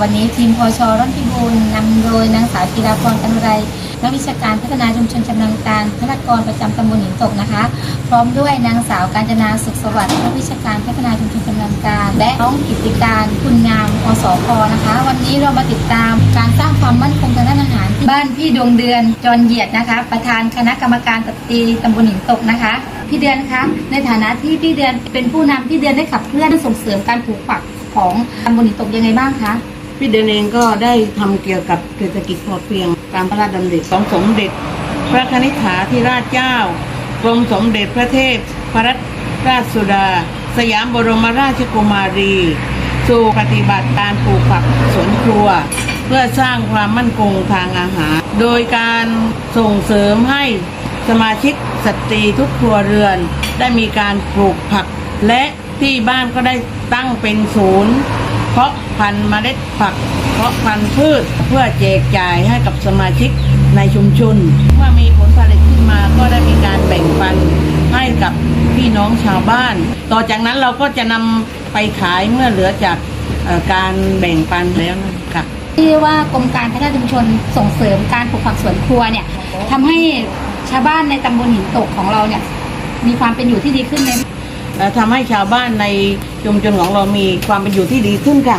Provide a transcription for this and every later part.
วันนี้ทีมพชร่อนพิบูลนำโดยนางสาวกีฬาพรกันไรนักวิชาการพัฒนาชุมชนชำนาญการพนักกรประจำตำบลหินตกนะคะ พร้อมด้วยนางสาวการจนาสุขสวัสดิ์นักวิชาการพัฒนาชุมชนชำนาญการ และน้องกิติการคุณงามอสพนะคะ วันนี้เรามาติดตามการสร้างความมั่นคงทางด้านอาหารที่บ้านพี่ดวงเดือนจรเหยียดนะคะ ประธานคณะกรรมการสตรีตำบลหินตกนะคะพี่เดือนคะในฐานะที่พี่เดือนเป็นผู้นำพี่เดือนได้ขับเคลื่อนส่งเสริมการปลูกฝักของตำบลหินตกยังไงบ้างคะ พี่เดนเองก็ได้ทำเกี่ยวกับเศรษฐกิจพอเพียงตามพระราชดำริของสมเด็จ พระคณิษฐาธิราชเจ้ากรมสมเด็จพระเทพพระราชสุดา สยามบรมราชกุมารี สู่ปฏิบัติการปลูกผักสวนครัว เพื่อสร้างความมั่นคงทางอาหาร โดยการส่งเสริมให้สมาชิกสตรีทุกครัวเรือน ได้มีการปลูกผัก และที่บ้านก็ได้ตั้งเป็นศูนย์ เพาะพันธุ์เมล็ดผัก เพาะพันธุ์พืชเพื่อแจกจ่ายให้กับสมาชิกในชุมชน เมื่อมีผลผลิตขึ้นมาก็ได้มีการแบ่งปันให้กับพี่น้องชาวบ้าน ต่อจากนั้นเราก็จะนำไปขายเมื่อเหลือจากการแบ่งปันแล้วนะคะที่ว่ากรมการพัฒนาชุมชนส่งเสริมการปลูกผักสวนครัวเนี่ยทำให้ชาวบ้านในตำบลหินตกของเราเนี่ยมีความเป็นอยู่ที่ดีขึ้นไหมเอ่อ ทำให้ชาวบ้านในชุมชนของเรามีความเป็นอยู่ที่ดีขึ้นค่ะ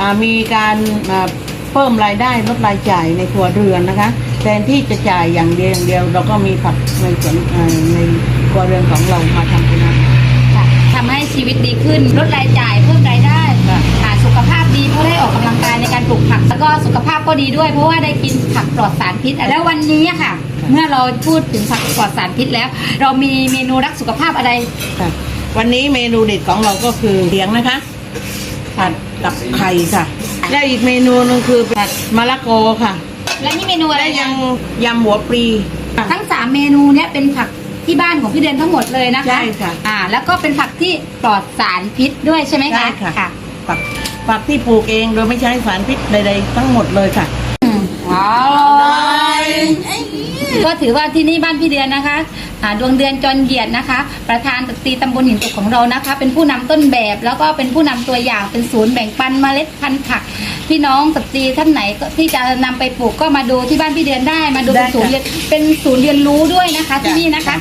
อ่ามีการอ่าเพิ่มรายได้ลดรายจ่ายในครัวเรือนนะคะแทนที่จะจ่ายอย่างเดียวอย่างเดียว เราก็มีผักในสวนเอ่อในครัวเรือนของเรามาทำเป็นอาหารค่ะทำให้ชีวิตดีขึ้นลดรายจ่ายเพิ่มรายได้ค่ะค่ะสุขภาพดีเพราะได้ออกกำลังกายในการปลูกผัก แล้วก็สุขภาพก็ดีด้วย เพราะว่าได้กินผักปลอดสารพิษแล้ววันนี้อะค่ะ เมื่อเราพูดถึงผักปลอดสารพิษแล้ว เรามีเมนูรักสุขภาพอะไรค่ะ วันนี้เมนูเด็ดของเราก็คือเลี้ยงนะคะ ผัดกับไข่ค่ะ และอีกเมนูหนึงคือผัดมะละกอค่ะ และนี่เมนูอะไรและยัยังงยำหัวปลีค่ะ ทั้งสามเมนูเนี้ยเป็นผักที่บ้านของพี่เดือนทั้งหมดเลยนะคะใช่ค่ะอ่า แล้วก็เป็นผักที่ปลอดสารพิษด้วยใช่ไหมคะใช่ค่ะ ผักผักที่ปลูกเองโดยไม่ใช้สารพิษใดๆทั้งหมดเลยค่ะ อืมอร่อย ก็ถือว่าที่นี่บ้านพี่เดือนนะคะดวงเดือนจรเหยียดนะคะ ประธานสตรีตำบลหินตกของเรานะคะ เป็นผู้นำต้นแบบ แล้วก็เป็นผู้นำตัวอย่างเป็นศูนย์แบ่งปันเมล็ดพันธุ์ผักพี่น้องสตรีท่านไหนที่จะนำไปปลูกก็มาดูที่บ้านพี่เดือนได้ มาดูเป็นศูนย์เรียนเป็นศูนย์เรียนรู้ด้วยนะคะที่นี่นะคะ